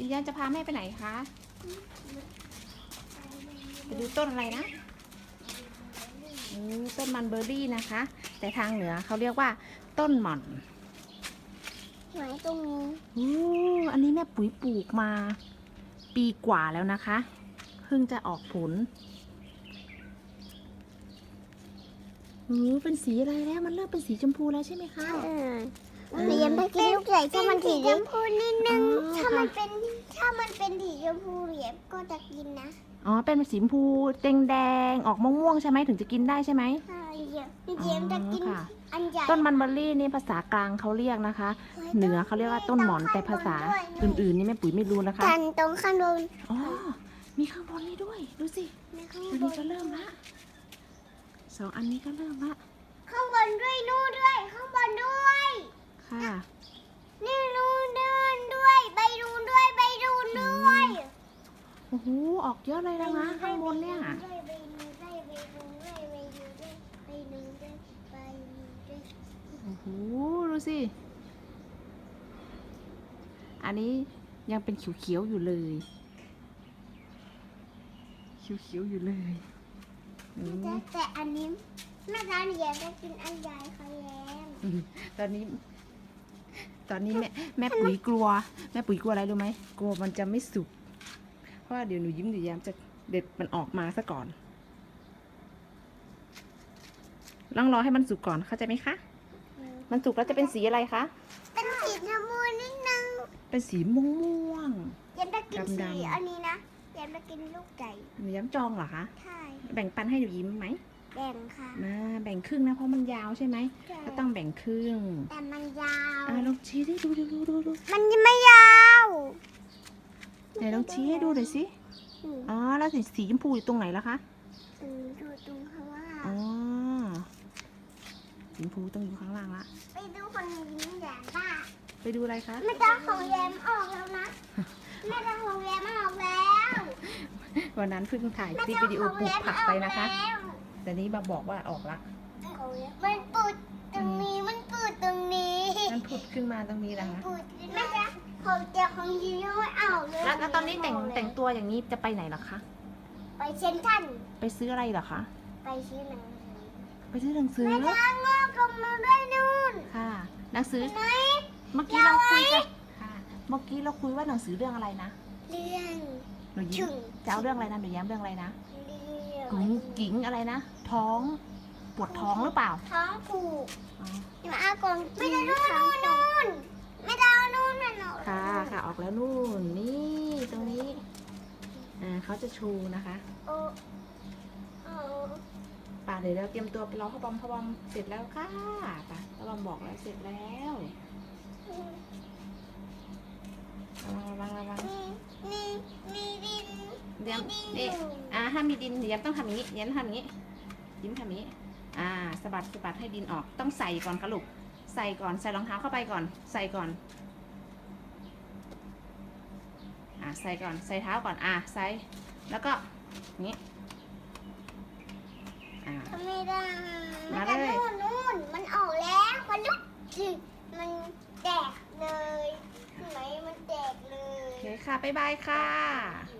ยิ้มแย้มจะพาแม่ไปไหนคะไปดูต้นอะไรนะอืมต้นมันเบอร์รี่นะคะ แต่ทางเหนือเขาเรียกว่า ต้นหม่อนไหนตรงนี้อู้อันนี้แม่ปุ๋ยปลูกมา ปีกว่าแล้วนะคะ เพิ่งจะออกผลอู้เป็นสีอะไรแล้ว มันเริ่มเป็นสีชมพูแล้วใช่ไหมคะ เออเรียมไปกินลูกใหญ่ถ้ามันสีชมพูนิดนึง อ๋อถ้ามันค่ะ เป็นถ้ามันเป็นสีชมพูเหรียญก็จะกินนะอ๋อ เป็นสีชมพูแดงแดงๆออกม่วงๆใช่ไหมถึงจะกินได้ใช่ไหมใช่เหรียญเหรียญจะกินอ๋อค่ะ อันใหญ่ต้นมันเบอร์รี่นี่ภาษากลางเขาเรียกนะคะ เหนือเขาเรียกว่าต้นหมอนแต่ภาษาอื่นๆนี่แม่ปุ๋ยไม่รู้นะคะ กันตรงข้างบนอ๋อ มีข้างบนนี่ด้วย ดูสิข้างอันบนี้นก็เริ่มละสองอันนี้ก็เริ่มละ ข้างบนด้วยนู่นด้วย ข้างบนด้วย ค่ะนี่นู่นด้วยด้วยไปดูด้วยไปดูด้วยโอ้โหออกเยอะเลยนะคะข้างบนเนี่ยไปดูด้วยไปดูด้วยไปดูด้วยไปดูด้วยไปดูด้วยโอ้โหดูสิ อันนี้ยังเป็นเขียวๆอยู่เลย เขียวๆอยู่เลยอืมแต่แต่อันนี้แม่ตาเหรียญจะกินอันใหญ่ค่ะแย้มตอนนี้ ตอนนี้แม่แม่ปุ๋ยกลัว แม่ปุ๋ยกลัวอะไรรู้ไหมกลัวมันจะไม่สุก เพราะว่าเดี๋ยวหนูยิ้มหนูแย้มจะเด็ดมันออกมาซะก่อนต้องรอให้มันสุกก่อนเข้าใจไหมคะ มันสุกแล้วจะเป็นสีอะไรคะ เป็นสีชมพูนิดนึง เป็นสีม่วงแย้มจะกินสีดำๆอันนี้นะแย้มจะกินลูกไก่ๆหนูแย้มจองเหรอคะ ใช่ แบ่งปันให้หนูยิ้มไหม แบ่งค่ะ มาแบ่งครึ่งนะเพราะมันยาวใช่ไหมใช่ ก็ต้องแบ่งครึ่งแต่มันยาว อ่าลองชี้ดิดูดูดูดูดูมันยังไม่ยาวไหนลองชี้ให้ดูหน่อยสิอืมอ๋อแล้วสีสีชมพูอยู่ตรงไหนล่ะคะอืมดูตรงข้างล่างอ๋อสีชมพูต้องอยู่ข้างล่างละไปดูคนยิ้มแย้มบ้าไปดูอะไรคะแม่ตาของแย้มออกแล้วนะแม่ตาของแย้มออกแล้ววันนั้นเพิ่งถ่ายคแม่ลิปตาวิดีโอของปลูกแย้มผักออกไปแล้วนะคะ แต่นี้มาบอกว่าออกละมันปุดตรงนี้มันปุดตรงนี้มันผุดขึ้นมาตรงนี้นะคะปุดแม่ตาของเจ้าของยิ้มยังไม่เอาเลยแล้วแล้วตอนนี้แต่งแต่งตัวอย่างนี้จะไปไหนล่ะคะ ไปเซ็นทรันไปซื้ออะไรเหรอคะ ไปซื้อหนังไปซื้อหนังสือแม่ตางอกลงมาด้วยนู่นค่ะ หนังสือเห็นไหมเมื่อกี้เราคุยกันค่ะเมื่อกี้เราคุยว่าหนังสือเรื่องอะไรนะ เรื่องหนูยิ้ถึมงจะเอาเรื่องอะไรนะหนูแย้มเรื่องอะไรนะเรื่อง กุ๋งกิ่งอะไรนะ ท้องปวดท้องหรือเปล่า ท้องผูกอ๋อเดี๋ยวเอากล่องไม่ได้นู่นนู่นนู่นไม่ได้เอานู่นน่ะหนูค่ะค่ะออกแล้วนู่นนี่ตรงนี้อ่าเขาจะชูนะคะโอ้โอ้ป่าเดี๋ยวเราเตรียมตัวไปรอพ่อบอมพ่อบอมเสร็จแล้วค่ะป่ะพ่อบอมบอกแล้วเสร็จแล้วระวังระวังระวัง นี่นี่นี่ดิน เดี๋ยวดินนี่อยู่อ่าถ้ามีดินเดี๋ยวต้องทำอย่างนี้เดี๋ยวทำอย่างนี้ยิ้มทำอย่างนี้ อ่าสะบัดสะบัดให้ดินออกต้องใส่ก่อนค่ะลูกใส่ก่อนใส่รองเท้าเข้าไปก่อน ใส่ก่อนอ่าใส่ก่อนใส่เท้าก่อนอ่าใส่แล้วก็อย่างนี้อ่าทำไม่ได้มามันเลยจะนู่นนู่นมันออกแล้วมันลุกจิมันแตกเลยเห็นไหมมันแตกเลโอยเคค่ะบ๊ายบายค่ะอื